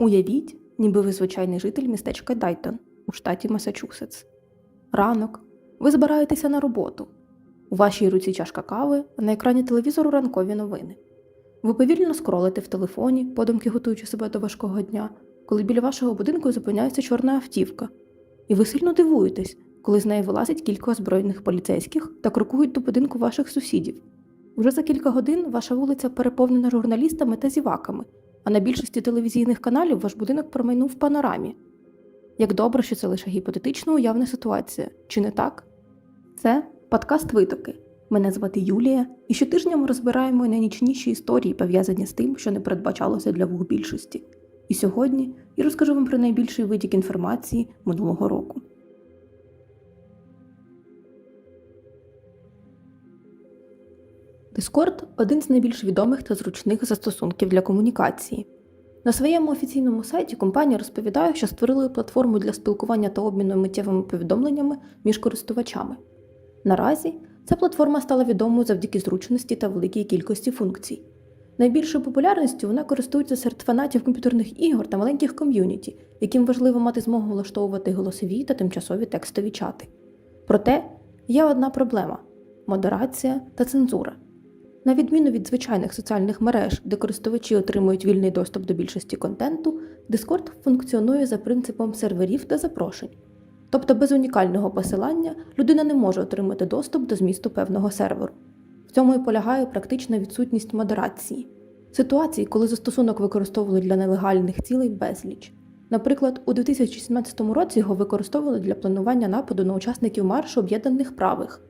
Уявіть, ніби ви звичайний житель містечка Дайтон у штаті Масачусетс. Ранок. Ви збираєтеся на роботу. У вашій руці чашка кави, а на екрані телевізору ранкові новини. Ви повільно скролите в телефоні, подумки готуючи себе до важкого дня, коли біля вашого будинку зупиняється чорна автівка. І ви сильно дивуєтесь, коли з неї вилазять кілька озброєних поліцейських та крокують до будинку ваших сусідів. Вже за кілька годин ваша вулиця переповнена журналістами та зіваками, а на більшості телевізійних каналів ваш будинок промайнув в панорамі. Як добре, що це лише гіпотетично уявна ситуація, чи не так? Це подкаст Витоки. Мене звати Юлія, і щотижня ми розбираємо найнічніші історії, пов'язані з тим, що не передбачалося для вух більшості. І сьогодні я розкажу вам про найбільший витік інформації минулого року. Discord – один з найбільш відомих та зручних застосунків для комунікації. На своєму офіційному сайті компанія розповідає, що створили платформу для спілкування та обміну миттєвими повідомленнями між користувачами. Наразі ця платформа стала відомою завдяки зручності та великій кількості функцій. Найбільшою популярністю вона користується серед фанатів комп'ютерних ігор та маленьких ком'юніті, яким важливо мати змогу влаштовувати голосові та тимчасові текстові чати. Проте є одна проблема модерація та цензура. На відміну від звичайних соціальних мереж, де користувачі отримують вільний доступ до більшості контенту, Discord функціонує за принципом серверів та запрошень. Тобто без унікального посилання людина не може отримати доступ до змісту певного серверу. В цьому і полягає практична відсутність модерації. Ситуації, коли застосунок використовували для нелегальних цілей безліч. Наприклад, у 2017 році його використовували для планування нападу на учасників маршу об'єднаних правих.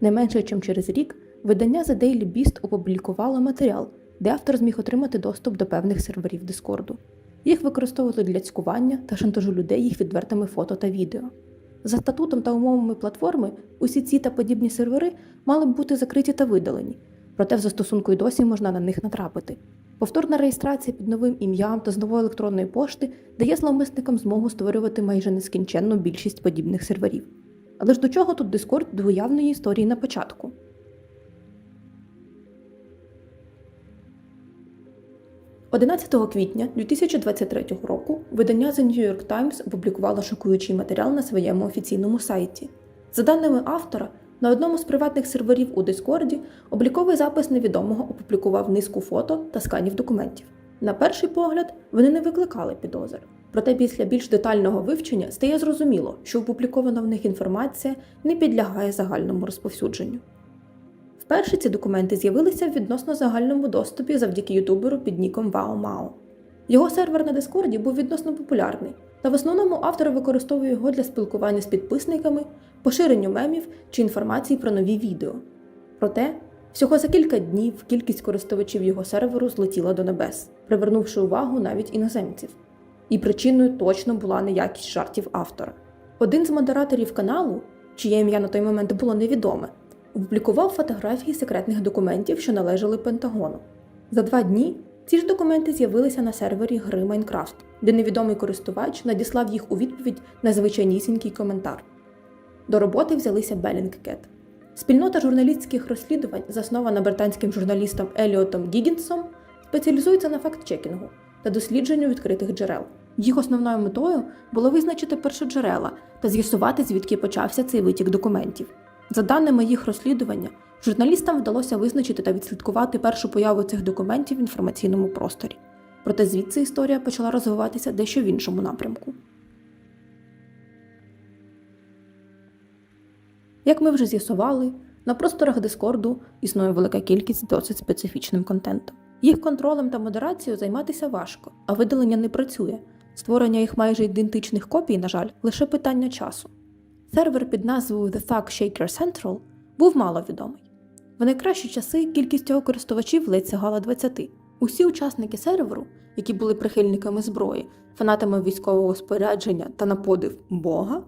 Не менше, ніж через рік, видання The Daily Beast опублікувало матеріал, де автор зміг отримати доступ до певних серверів Дискорду. Їх використовували для цькування та шантажу людей їх відвертими фото та відео. За статутом та умовами платформи, усі ці та подібні сервери мали б бути закриті та видалені, проте в застосунку й досі можна на них натрапити. Повторна реєстрація під новим ім'ям та з нової електронної пошти дає зловмисникам змогу створювати майже нескінченну більшість подібних серверів. Але ж до чого тут Discord до уявної історії на початку? – 11 квітня 2023 року видання The New York Times опублікувало шокуючий матеріал на своєму офіційному сайті. За даними автора, на одному з приватних серверів у Дискорді обліковий запис невідомого опублікував низку фото та сканів документів. На перший погляд, вони не викликали підозр. Проте після більш детального вивчення стає зрозуміло, що опублікована в них інформація не підлягає загальному розповсюдженню. Вперше ці документи з'явилися в відносно загальному доступі завдяки ютуберу під ніком WowMao. Його сервер на Дискорді був відносно популярний, та в основному автор використовує його для спілкування з підписниками, поширенню мемів чи інформації про нові відео. Проте, всього за кілька днів кількість користувачів його серверу злетіла до небес, привернувши увагу навіть іноземців. І причиною точно була неякість жартів автора. Один з модераторів каналу, чиє ім'я на той момент було невідоме, опублікував фотографії секретних документів, що належали Пентагону. За два дні ці ж документи з'явилися на сервері гри Майнкрафт, де невідомий користувач надіслав їх у відповідь на звичайнісінький коментар. До роботи взялися Bellingcat. Спільнота журналістських розслідувань, заснована британським журналістом Еліотом Гігінсом, спеціалізується на факт-чекінгу та дослідженню відкритих джерел. Їх основною метою було визначити першоджерела та з'ясувати, звідки почався цей витік документів. За даними їх розслідування, журналістам вдалося визначити та відслідкувати першу появу цих документів в інформаційному просторі. Проте звідси історія почала розвиватися дещо в іншому напрямку. Як ми вже з'ясували, на просторах Дискорду існує велика кількість досить специфічним контентом. Їх контролем та модерацією займатися важко, а видалення не працює. Створення їх майже ідентичних копій, на жаль, лише питання часу. Сервер під назвою The Thug Shaker Central був маловідомий. В найкращі часи кількість його користувачів ледь сягала 20. Усі учасники серверу, які були прихильниками зброї, фанатами військового спорядження та на подив Бога,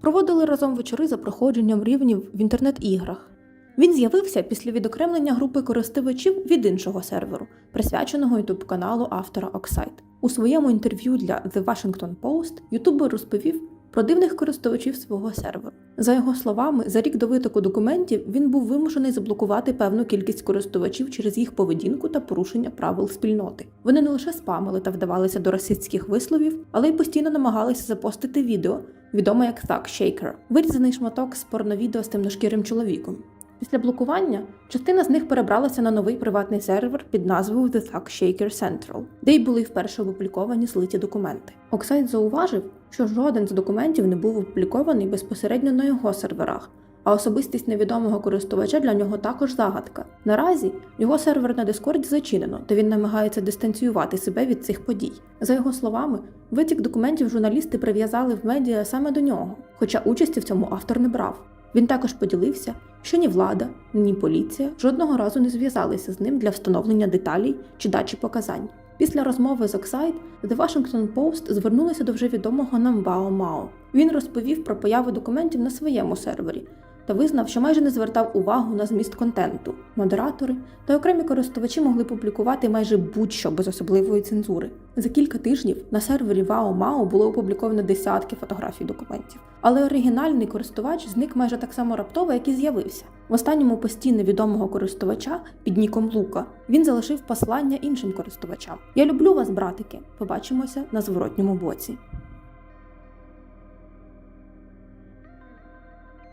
проводили разом вечори за проходженням рівнів в інтернет-іграх. Він з'явився після відокремлення групи користувачів від іншого серверу, присвяченого ютуб каналу автора Oxide. У своєму інтерв'ю для The Washington Post ютубер розповів про дивних користувачів свого серверу. За його словами, за рік до витоку документів він був вимушений заблокувати певну кількість користувачів через їх поведінку та порушення правил спільноти. Вони не лише спамили та вдавалися до расистських висловів, але й постійно намагалися запостити відео, відоме як Thug Shaker, вирізаний шматок з порновідео з темношкірим чоловіком. Після блокування частина з них перебралася на новий приватний сервер під назвою The Thug Shaker Central, де й були вперше опубліковані злиті документи. Оксайд зауважив, що жоден з документів не був опублікований безпосередньо на його серверах, а особистість невідомого користувача для нього також загадка. Наразі його сервер на Дискорді зачинено, та він намагається дистанціювати себе від цих подій. За його словами, витік документів журналісти прив'язали в медіа саме до нього, хоча участі в цьому автор не брав. Він також поділився, що ні влада, ні поліція жодного разу не зв'язалися з ним для встановлення деталей чи дачі показань. Після розмови з Оксайд The Washington Post звернулися до вже відомого нам Бао Мао. Він розповів про появу документів на своєму сервері та визнав, що майже не звертав увагу на зміст контенту. Модератори та окремі користувачі могли публікувати майже будь-що без особливої цензури. За кілька тижнів на сервері Вао Мао було опубліковано десятки фотографій документів, але оригінальний користувач зник майже так само раптово, як і з'явився. В останньому пості невідомого користувача під ніком Лука він залишив послання іншим користувачам: Я люблю вас, братики. Побачимося на зворотньому боці.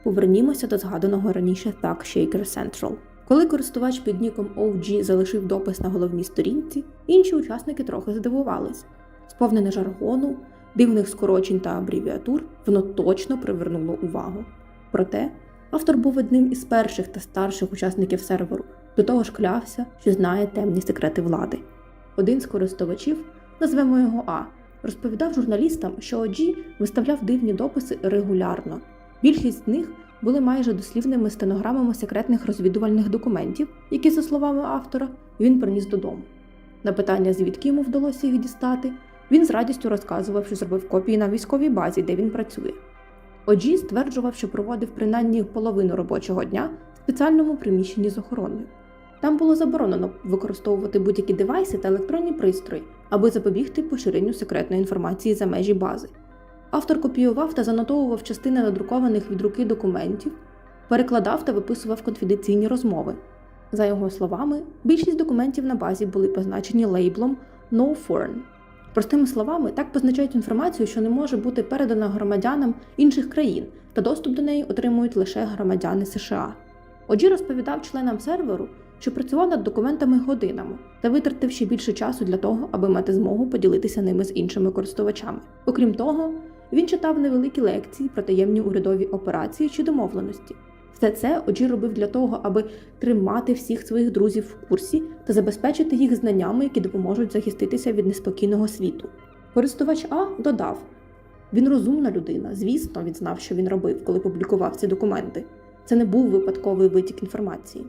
Повернімося до згаданого раніше Thug Shaker Central. Коли користувач під ніком OG залишив допис на головній сторінці, інші учасники трохи здивувались. Сповнене жаргону, дивних скорочень та абревіатур, воно точно привернуло увагу. Проте автор був одним із перших та старших учасників серверу, до того ж клявся, що знає темні секрети влади. Один з користувачів, назвемо його А, розповідав журналістам, що OG виставляв дивні дописи регулярно. Більшість з них були майже дослівними стенограмами секретних розвідувальних документів, які, за словами автора, він приніс додому. На питання, звідки йому вдалося їх дістати, він з радістю розказував, що зробив копії на військовій базі, де він працює. Оджі стверджував, що проводив принаймні половину робочого дня в спеціальному приміщенні з охороною. Там було заборонено використовувати будь-які девайси та електронні пристрої, аби запобігти поширенню секретної інформації за межі бази. Автор копіював та занотовував частини надрукованих від руки документів, перекладав та виписував конфіденційні розмови. За його словами, більшість документів на базі були позначені лейблом «No Foreign». Простими словами, так позначають інформацію, що не може бути передана громадянам інших країн, та доступ до неї отримують лише громадяни США. Оджі розповідав членам серверу, що працював над документами годинами та витратив ще більше часу для того, аби мати змогу поділитися ними з іншими користувачами. Окрім того, він читав невеликі лекції про таємні урядові операції чи домовленості. Все це Оджі робив для того, аби тримати всіх своїх друзів в курсі та забезпечити їх знаннями, які допоможуть захиститися від неспокійного світу. Користувач А додав: він розумна людина, звісно, він знав, що він робив, коли публікував ці документи. Це не був випадковий витік інформації.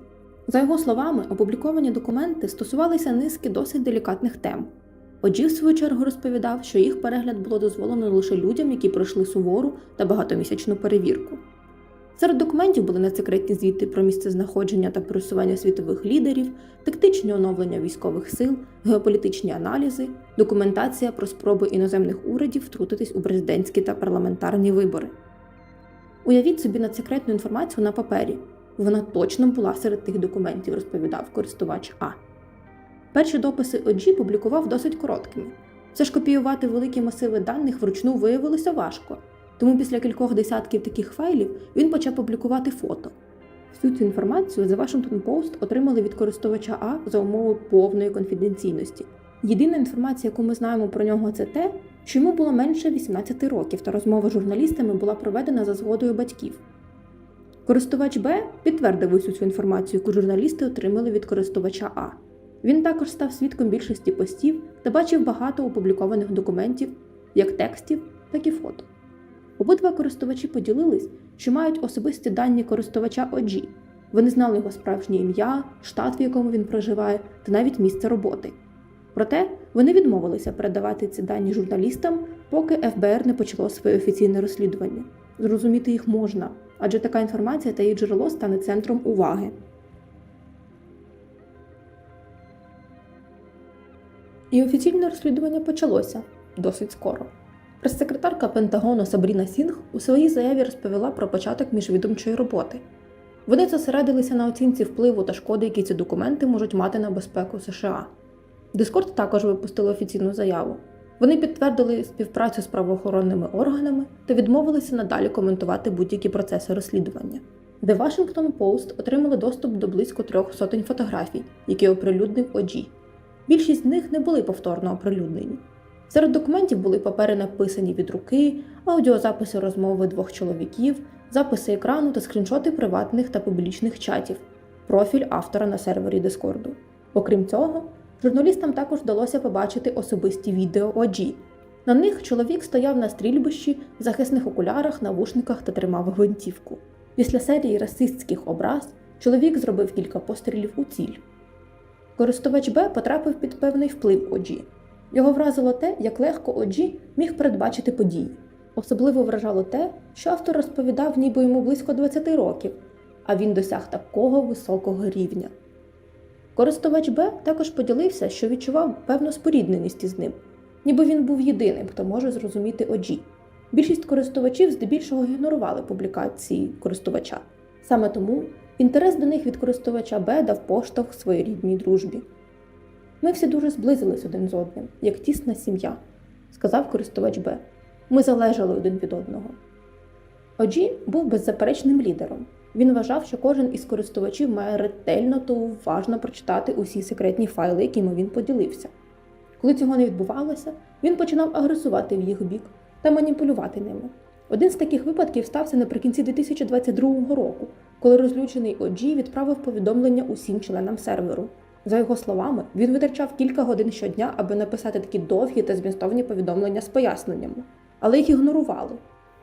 За його словами, опубліковані документи стосувалися низки досить делікатних тем. Оджі, в свою чергу, розповідав, що їх перегляд було дозволено лише людям, які пройшли сувору та багатомісячну перевірку. Серед документів були несекретні звіти про місцезнаходження та пересування світових лідерів, тактичні оновлення військових сил, геополітичні аналізи, документація про спроби іноземних урядів втрутитись у президентські та парламентарні вибори. Уявіть собі надсекретну інформацію на папері. Вона точно була серед тих документів, розповідав користувач А. Перші дописи OG публікував досить короткими. Все ж копіювати великі масиви даних вручну виявилося важко, тому після кількох десятків таких файлів він почав публікувати фото. Всю цю інформацію The Washington Post отримали від користувача А за умови повної конфіденційності. Єдина інформація, яку ми знаємо про нього, це те, що йому було менше 18 років, та розмова з журналістами була проведена за згодою батьків. Користувач Б підтвердив усю цю інформацію, яку журналісти отримали від користувача А. Він також став свідком більшості постів та бачив багато опублікованих документів, як текстів, так і фото. Обидва користувачі поділились, що мають особисті дані користувача OG. Вони знали його справжнє ім'я, штат, в якому він проживає, та навіть місце роботи. Проте вони відмовилися передавати ці дані журналістам, поки ФБР не почало своє офіційне розслідування. Зрозуміти їх можна, адже така інформація та її джерело стане центром уваги. І офіційне розслідування почалося досить скоро. Прес-секретарка Пентагону Сабріна Сінг у своїй заяві розповіла про початок міжвідомчої роботи. Вони зосередилися на оцінці впливу та шкоди, які ці документи можуть мати на безпеку США. Дискорд також випустили офіційну заяву. Вони підтвердили співпрацю з правоохоронними органами та відмовилися надалі коментувати будь-які процеси розслідування. The Washington Post отримали доступ до близько трьох сотень фотографій, які оприлюднив OG. Більшість з них не були повторно оприлюднені. Серед документів були папери, написані від руки, аудіозаписи розмови двох чоловіків, записи екрану та скріншоти приватних та публічних чатів, профіль автора на сервері Дискорду. Окрім цього, журналістам також вдалося побачити особисті відео OG. На них чоловік стояв на стрільбищі в захисних окулярах, навушниках та тримав гвинтівку. Після серії расистських образ чоловік зробив кілька пострілів у ціль. Користувач Б потрапив під певний вплив OG. Його вразило те, як легко OG міг передбачити події. Особливо вражало те, що автор розповідав, ніби йому близько 20 років, а він досяг такого високого рівня. Користувач Б також поділився, що відчував певну спорідненість із ним, ніби він був єдиним, хто може зрозуміти OG. Більшість користувачів здебільшого ігнорували публікації користувача. Саме тому інтерес до них від користувача Б дав поштовх своєрідній дружбі. Ми всі дуже зблизились один з одним, як тісна сім'я, сказав користувач Б. Ми залежали один від одного. Оджі був беззаперечним лідером. Він вважав, що кожен із користувачів має ретельно та уважно прочитати усі секретні файли, якими він поділився. Коли цього не відбувалося, він починав агресувати в їх бік та маніпулювати ними. Один з таких випадків стався наприкінці 2022 року, коли розлючений OG відправив повідомлення усім членам серверу. За його словами, він витрачав кілька годин щодня, аби написати такі довгі та змістовні повідомлення з поясненнями, але їх ігнорували.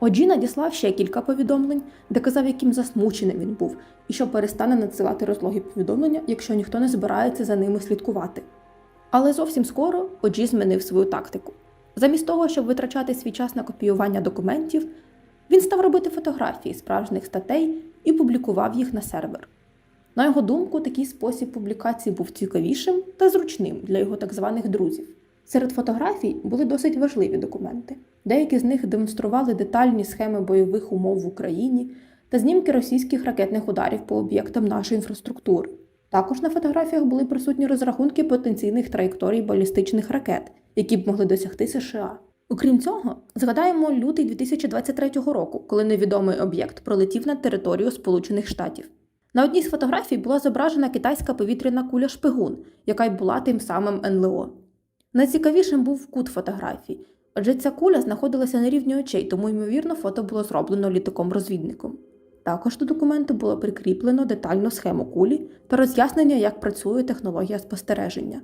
Оджі надіслав ще кілька повідомлень, де казав, яким засмученим він був, і що перестане надсилати розлогі повідомлення, якщо ніхто не збирається за ними слідкувати. Але зовсім скоро Оджі змінив свою тактику. Замість того, щоб витрачати свій час на копіювання документів, він став робити фотографії справжніх статей і публікував їх на сервер. На його думку, такий спосіб публікації був цікавішим та зручним для його так званих друзів. Серед фотографій були досить важливі документи. Деякі з них демонстрували детальні схеми бойових умов в Україні та знімки російських ракетних ударів по об'єктам нашої інфраструктури. Також на фотографіях були присутні розрахунки потенційних траєкторій балістичних ракет, які б могли досягти США. Окрім цього, згадаємо лютий 2023 року, коли невідомий об'єкт пролетів над територію Сполучених Штатів. На одній з фотографій була зображена китайська повітряна куля шпигун, яка й була тим самим НЛО. Найцікавішим був кут фотографій, адже ця куля знаходилася на рівні очей, тому, ймовірно, фото було зроблено літаком-розвідником. Також до документу було прикріплено детальну схему кулі та роз'яснення, як працює технологія спостереження.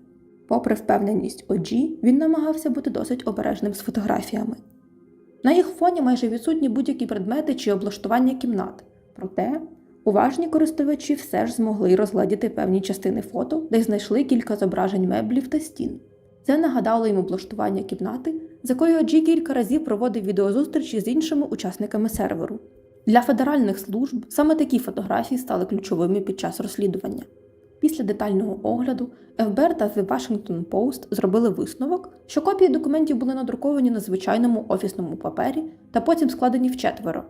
Попри впевненість OG, він намагався бути досить обережним з фотографіями. На їх фоні майже відсутні будь-які предмети чи облаштування кімнат. Проте уважні користувачі все ж змогли розгледіти певні частини фото, де знайшли кілька зображень меблів та стін. Це нагадало їм облаштування кімнати, з якою OG кілька разів проводив відеозустрічі з іншими учасниками серверу. Для федеральних служб саме такі фотографії стали ключовими під час розслідування. Після детального огляду ФБР та The Washington Post зробили висновок, що копії документів були надруковані на звичайному офісному папері та потім складені в четверо.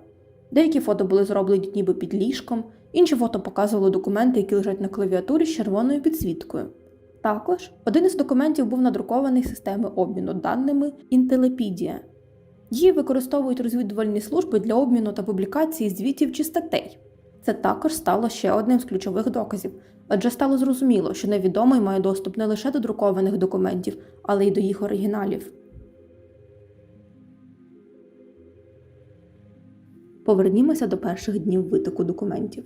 Деякі фото були зроблені ніби під ліжком, інші фото показували документи, які лежать на клавіатурі з червоною підсвіткою. Також один із документів був надрукований системи обміну даними Intellipedia. Її використовують розвідувальні служби для обміну та публікації звітів чи статей. Це також стало ще одним з ключових доказів, адже стало зрозуміло, що невідомий має доступ не лише до друкованих документів, але й до їх оригіналів. Повернімося до перших днів витоку документів.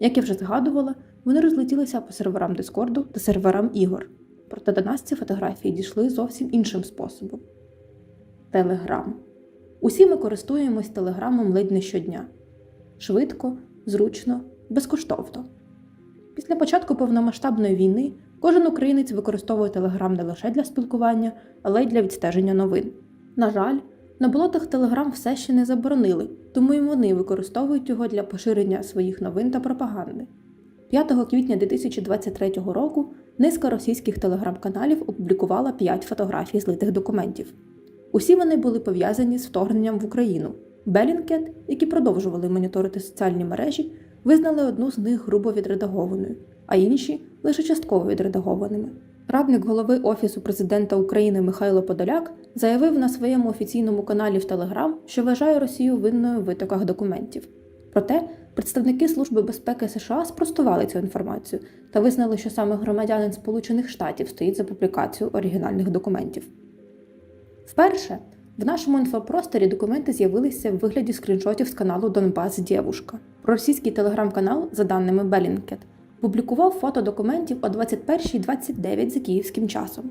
Як я вже згадувала, вони розлетілися по серверам Дискорду та серверам ігор. Проте до нас ці фотографії дійшли зовсім іншим способом. Телеграм. Усі ми користуємось телеграмом ледь не щодня. Швидко, зручно, безкоштовно. Після початку повномасштабної війни кожен українець використовує телеграм не лише для спілкування, але й для відстеження новин. На жаль, на болотах Телеграм все ще не заборонили, тому і вони використовують його для поширення своїх новин та пропаганди. 5 квітня 2023 року низка російських телеграм-каналів опублікувала 5 фотографій злитих документів. Усі вони були пов'язані з вторгненням в Україну. Белінкет, які продовжували моніторити соціальні мережі, визнали одну з них грубо відредагованою, а інші лише частково відредагованими. Радник голови Офісу президента України Михайло Подоляк заявив на своєму офіційному каналі в Телеграм, що вважає Росію винною в витоках документів. Проте представники Служби безпеки США спростували цю інформацію та визнали, що саме громадянин Сполучених Штатів стоїть за публікацію оригінальних документів. Вперше в нашому інфопросторі документи з'явилися в вигляді скріншотів з каналу Донбас Дєвушка. Російський телеграм-канал, за даними Белінкет, публікував фото документів о 21.29 за київським часом.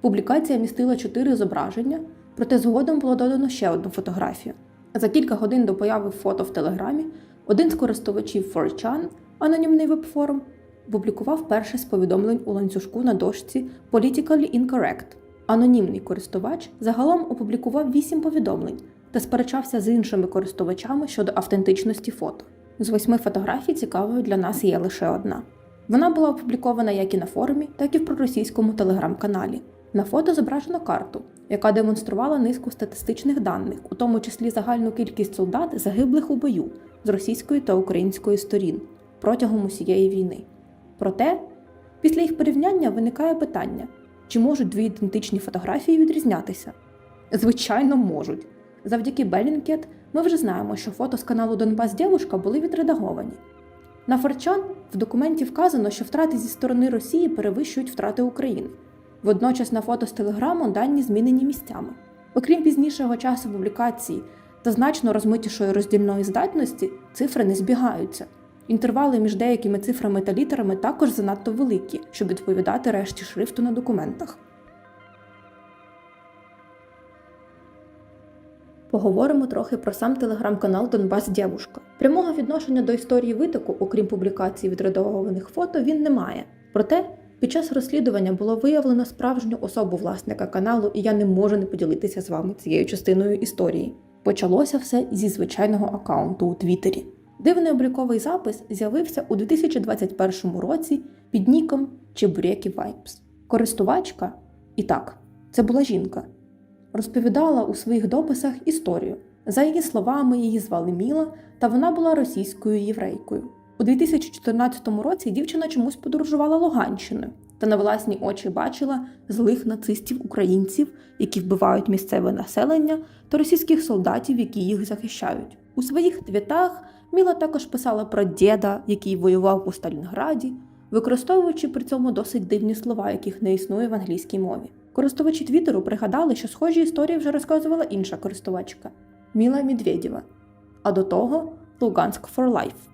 Публікація містила чотири зображення, проте згодом було додано ще одну фотографію. За кілька годин до появи фото в Телеграмі один з користувачів 4chan, анонімний веб-форум, публікував перше з повідомлень у ланцюжку на дошці Politically Incorrect. Анонімний користувач загалом опублікував вісім повідомлень та сперечався з іншими користувачами щодо автентичності фото. З восьми фотографій цікавою для нас є лише одна. Вона була опублікована як і на форумі, так і в проросійському телеграм-каналі. На фото зображено карту, яка демонструвала низку статистичних даних, у тому числі загальну кількість солдат, загиблих у бою з російської та української сторін протягом усієї війни. Проте, після їх порівняння виникає питання, чи можуть дві ідентичні фотографії відрізнятися? Звичайно, можуть. Завдяки Белінкет ми вже знаємо, що фото з каналу Донбас Дєвушка були відредаговані. На Форчан в документі вказано, що втрати зі сторони Росії перевищують втрати України. Водночас на фото з телеграму дані змінені місцями. Окрім пізнішого часу публікації та значно розмитішої роздільної здатності, цифри не збігаються. Інтервали між деякими цифрами та літерами також занадто великі, щоб відповідати решті шрифту на документах. Поговоримо трохи про сам телеграм-канал Донбас Дєвушка. Прямого відношення до історії витоку, окрім публікації відредагованих фото, він не має. Проте під час розслідування було виявлено справжню особу власника каналу, і я не можу не поділитися з вами цією частиною історії. Почалося все зі звичайного аккаунту у Твіттері. Дивний обліковий запис з'явився у 2021 році під ніком Чебурєкі Vibes. Користувачка, і так, це була жінка, розповідала у своїх дописах історію. За її словами, її звали Міла, та вона була російською єврейкою. У 2014 році дівчина чомусь подорожувала Луганщиною та на власні очі бачила злих нацистів-українців, які вбивають місцеве населення, та російських солдатів, які їх захищають. У своїх твітах Міла також писала про діда, який воював у Сталінграді, використовуючи при цьому досить дивні слова, яких не існує в англійській мові. Користувачі Твіттеру пригадали, що схожі історії вже розказувала інша користувачка Міла Медведєва, а до того Луганськ for Life.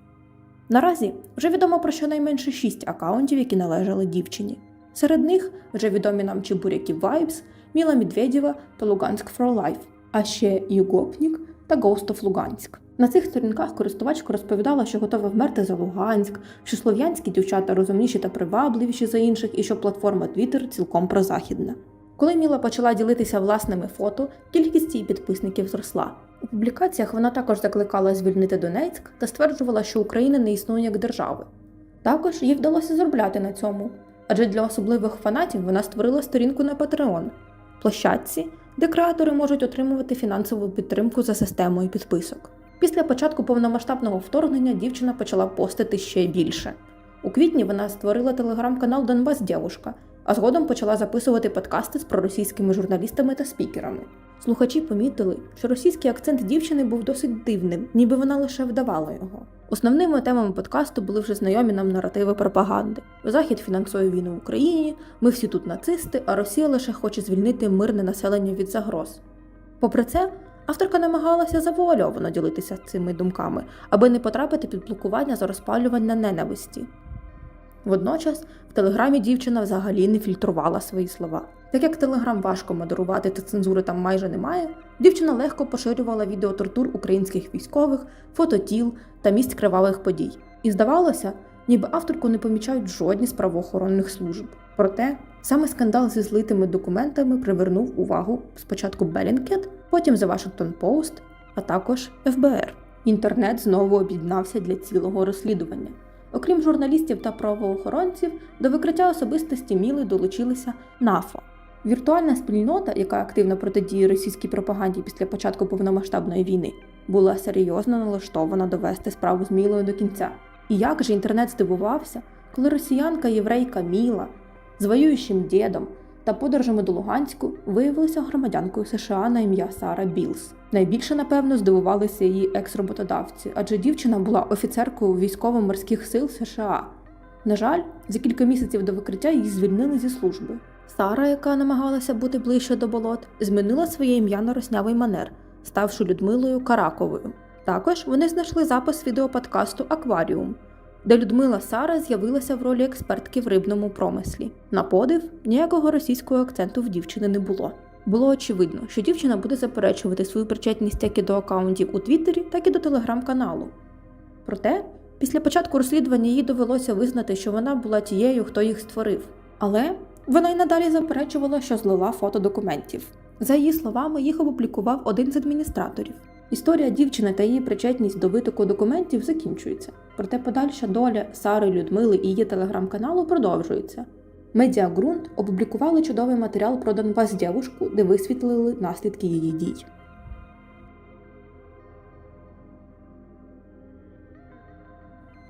Наразі вже відомо про щонайменше шість акаунтів, які належали дівчині. Серед них вже відомі нам Чебуряки Vibes, Міла Медведєва та Луганськ for Life, а ще Югопнік та Ghost of Луганськ. На цих сторінках користувачка розповідала, що готова вмерти за Луганськ, що слов'янські дівчата розумніші та привабливіші за інших, і що платформа Twitter цілком прозахідна. Коли Міла почала ділитися власними фото, кількість її підписників зросла. У публікаціях вона також закликала звільнити Донецьк та стверджувала, що Україна не існує як держави. Також їй вдалося заробляти на цьому, адже для особливих фанатів вона створила сторінку на Patreon – площадці, де креатори можуть отримувати фінансову підтримку за системою підписок. Після початку повномасштабного вторгнення дівчина почала постити ще більше. У квітні вона створила телеграм-канал Донбас Дєвушка, а згодом почала записувати подкасти з проросійськими журналістами та спікерами. Слухачі помітили, що російський акцент дівчини був досить дивним, ніби вона лише вдавала його. Основними темами подкасту були вже знайомі нам наративи пропаганди. Захід фінансує війну в Україні, ми всі тут нацисти, а Росія лише хоче звільнити мирне населення від загроз. Попри це, авторка намагалася завуальовано ділитися цими думками, аби не потрапити під блокування за розпалювання ненависті. Водночас в телеграмі дівчина взагалі не фільтрувала свої слова. Так як телеграм важко модерувати та цензури там майже немає, дівчина легко поширювала відео тортур українських військових, фото тіл та місць кривавих подій. І здавалося, ніби авторку не помічають жодні з правоохоронних служб. Проте саме скандал зі злитими документами привернув увагу спочатку Bellingcat, потім The Washington Post, а також ФБР. Інтернет знову об'єднався для цілого розслідування. Окрім журналістів та правоохоронців, до викриття особистості Міли долучилися НАФО Віртуальна спільнота, яка активно протидіє російській пропаганді після початку повномасштабної війни, була серйозно налаштована довести справу з Мілою до кінця. І як же інтернет здивувався, коли росіянка єврейка Міла з воюючим дідом та подорожами до Луганську виявилася громадянкою США на ім'я Сара Білс. Найбільше, напевно, здивувалися її екс-роботодавці, адже дівчина була офіцеркою військово-морських сил США. На жаль, за кілька місяців до викриття її звільнили зі служби. Сара, яка намагалася бути ближче до болот, змінила своє ім'я на роснявий манер, ставши Людмилою Караковою. Також вони знайшли запис відеоподкасту Акваріум, де Людмила Сара з'явилася в ролі експертки в рибному промислі. На подив ніякого російського акценту в дівчини не було. Було очевидно, що дівчина буде заперечувати свою причетність як і до акаунтів у Твіттері, так і до телеграм-каналу. Проте, після початку розслідування їй довелося визнати, що вона була тією, хто їх створив. Але вона й надалі заперечувала, що злила фото документів. За її словами, їх опублікував один з адміністраторів. Історія дівчини та її причетність до витоку документів закінчується, проте подальша доля Сари Людмили і її телеграм-каналу продовжується. Медіагрунт опублікували чудовий матеріал про Донбас дівушку, де висвітлили наслідки її дій.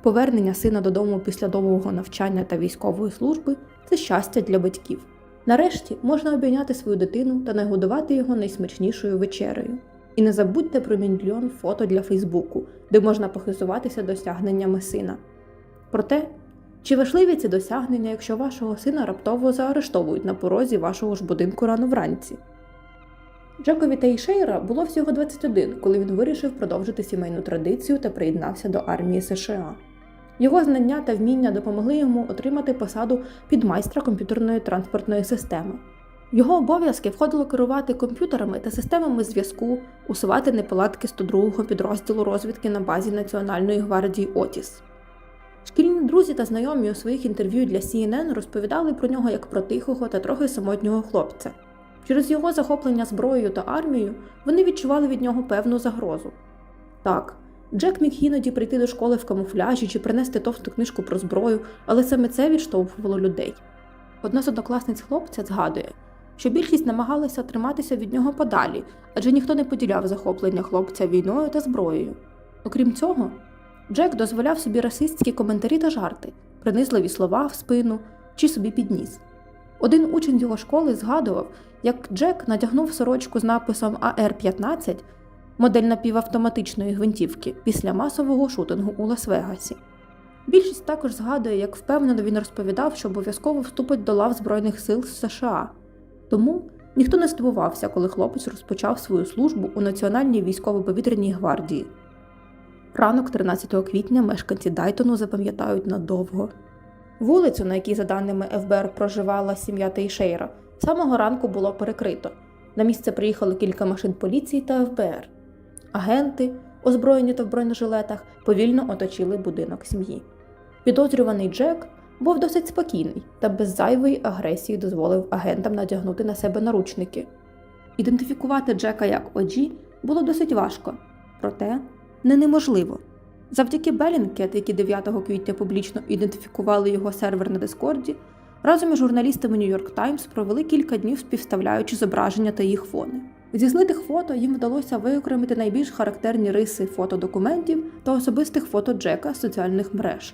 Повернення сина додому після довгого навчання та військової служби це щастя для батьків. Нарешті можна обійняти свою дитину та нагодувати його найсмачнішою вечерею. І не забудьте про мільйон фото для Фейсбуку, де можна похизуватися досягненнями сина. Проте, чи важливі ці досягнення, якщо вашого сина раптово заарештовують на порозі вашого ж будинку рано вранці? Джекові Тейшейра було всього 21, коли він вирішив продовжити сімейну традицію та приєднався до армії США. Його знання та вміння допомогли йому отримати посаду підмайстра комп'ютерної транспортної системи. Його обов'язки входило керувати комп'ютерами та системами зв'язку, усувати неполадки 102-го підрозділу розвідки на базі Національної гвардії Отіс. Шкільні друзі та знайомі у своїх інтерв'ю для CNN розповідали про нього як про тихого та трохи самотнього хлопця. Через його захоплення зброєю та армією вони відчували від нього певну загрозу. Так, Джек міг іноді прийти до школи в камуфляжі чи принести товсту книжку про зброю, але саме це відштовхувало людей. Одна з однокласниць хлопця згадує, що більшість намагалася триматися від нього подалі, адже ніхто не поділяв захоплення хлопця війною та зброєю. Окрім цього, Джек дозволяв собі расистські коментарі та жарти, принизливі слова в спину чи собі підніс. Один учень його школи згадував, як Джек надягнув сорочку з написом АР-15 модель напівавтоматичної гвинтівки після масового шутингу у Лас-Вегасі. Більшість також згадує, як впевнено він розповідав, що обов'язково вступить до лав Збройних сил США. Тому ніхто не здивувався, коли хлопець розпочав свою службу у Національній військово-повітряній гвардії. Ранок 13 квітня мешканці Дайтону запам'ятають надовго. Вулицю, на якій, за даними ФБР, проживала сім'я Тейшейра, самого ранку було перекрито. На місце приїхали кілька машин поліції та ФБР. Агенти, озброєні та в бронежилетах, повільно оточили будинок сім'ї. Підозрюваний Джек був досить спокійний та без зайвої агресії дозволив агентам надягнути на себе наручники. Ідентифікувати Джека як Оджі було досить важко, проте не неможливо. Завдяки Белінкет, які 9 квітня публічно ідентифікували його сервер на Дискорді, разом із журналістами York Times провели кілька днів співставляючи зображення та їх фони. Зі злитих фото їм вдалося виокремити найбільш характерні риси фотодокументів та особистих фото Джека з соціальних мереж.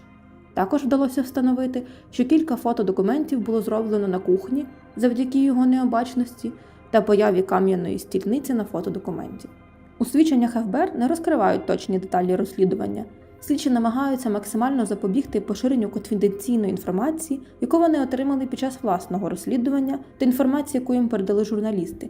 Також вдалося встановити, що кілька фотодокументів було зроблено на кухні завдяки його необачності та появі кам'яної стільниці на фотодокументі. У свідченнях ФБР не розкривають точні деталі розслідування. Слідчі намагаються максимально запобігти поширенню конфіденційної інформації, яку вони отримали під час власного розслідування та інформації, яку їм передали журналісти.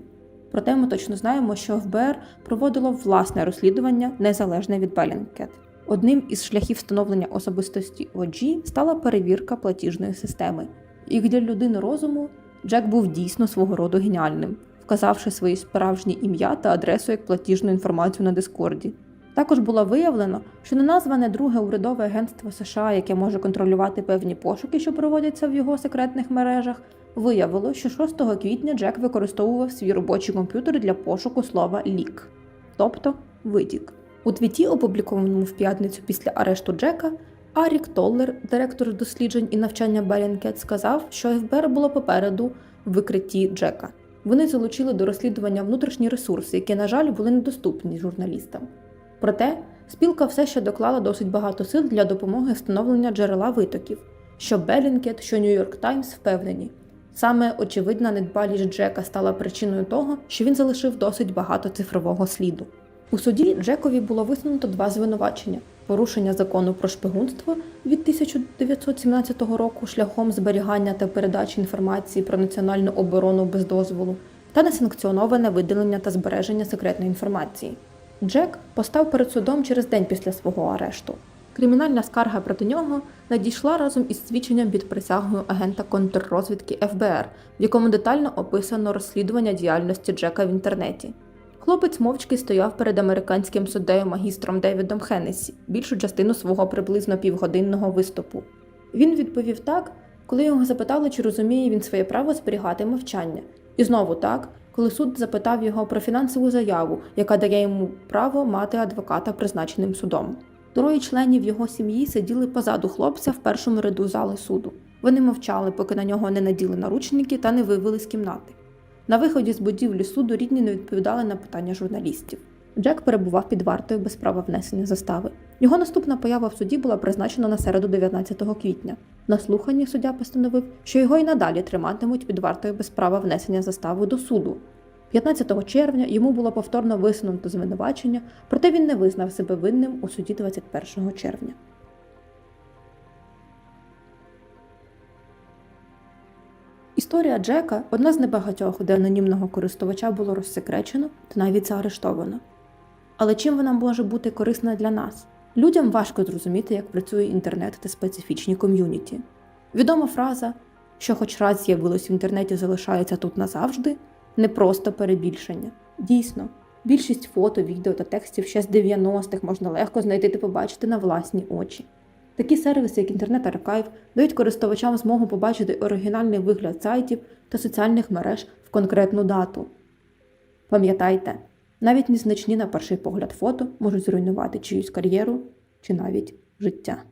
Проте ми точно знаємо, що ФБР проводило власне розслідування незалежне від Белінкет. Одним із шляхів встановлення особистості OG стала перевірка платіжної системи. І для людини розуму Джек був дійсно свого роду геніальним, вказавши своє справжнє ім'я та адресу як платіжну інформацію на Дискорді. Також було виявлено, що неназване друге урядове агентство США, яке може контролювати певні пошуки, що проводяться в його секретних мережах, виявило, що 6 квітня Джек використовував свій робочий комп'ютер для пошуку слова лік, тобто витік. У твіті, опублікованому в п'ятницю після арешту Джека, Арік Толлер, директор досліджень і навчання Белінкет, сказав, що ФБР було попереду в викритті Джека. Вони залучили до розслідування внутрішні ресурси, які, на жаль, були недоступні журналістам. Проте спілка все ще доклала досить багато сил для допомоги встановлення джерела витоків, що Белінгкет, що Нью-Йорк Таймс впевнені. Саме очевидна недбалість Джека стала причиною того, що він залишив досить багато цифрового сліду. У суді Джекові було висунуто два звинувачення: порушення закону про шпигунство від 1917 року шляхом зберігання та передачі інформації про національну оборону без дозволу та несанкціоноване видалення та збереження секретної інформації. Джек постав перед судом через день після свого арешту. Кримінальна скарга проти нього надійшла разом із свідченням під присягою агента контррозвідки ФБР, в якому детально описано розслідування діяльності Джека в інтернеті. Хлопець мовчки стояв перед американським суддею магістром Девідом Хеннесі більшу частину свого приблизно півгодинного виступу. Він відповів так, коли його запитали, чи розуміє він своє право зберігати мовчання, і знову так, коли суд запитав його про фінансову заяву, яка дає йому право мати адвоката призначеним судом. Троє членів його сім'ї сиділи позаду хлопця в першому ряду зали суду. Вони мовчали, поки на нього не наділи наручники та не вивели з кімнати. На виході з будівлі суду рідні не відповідали на питання журналістів. Джек перебував під вартою без права внесення застави. Його наступна поява в суді була призначена на середу 19 квітня. На слуханні суддя постановив, що його й надалі триматимуть під вартою без права внесення застави до суду. 15 червня йому було повторно висунуто звинувачення, проте він не визнав себе винним у суді 21 червня. Історія Джека одна з небагатьох, де анонімного користувача було розсекречено та навіть заарештовано. Але чим вона може бути корисна для нас? Людям важко зрозуміти, як працює інтернет та специфічні ком'юніті. Відома фраза, що хоч раз з'явилось в інтернеті, залишається тут назавжди, не просто перебільшення. Дійсно, більшість фото, відео та текстів ще з 90-х можна легко знайти та побачити на власні очі. Такі сервіси, як інтернет-аркайв, дають користувачам змогу побачити оригінальний вигляд сайтів та соціальних мереж в конкретну дату. Пам'ятайте, навіть незначні на перший погляд фото можуть зруйнувати чиюсь кар'єру чи навіть життя.